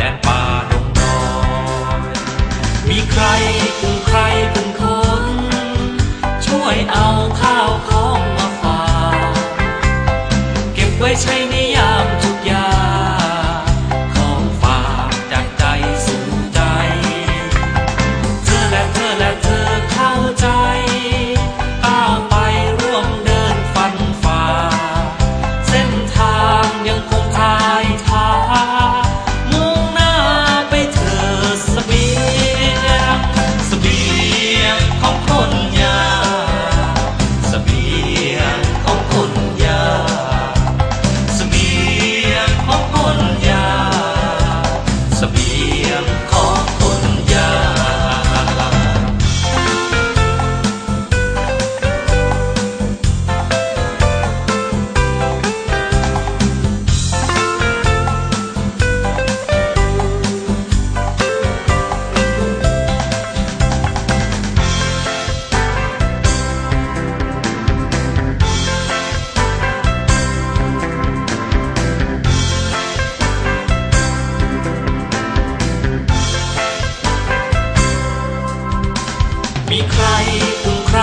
แดนป่าดงนอย มีใครคือใครเป็นคน ใครกลุ่ใคร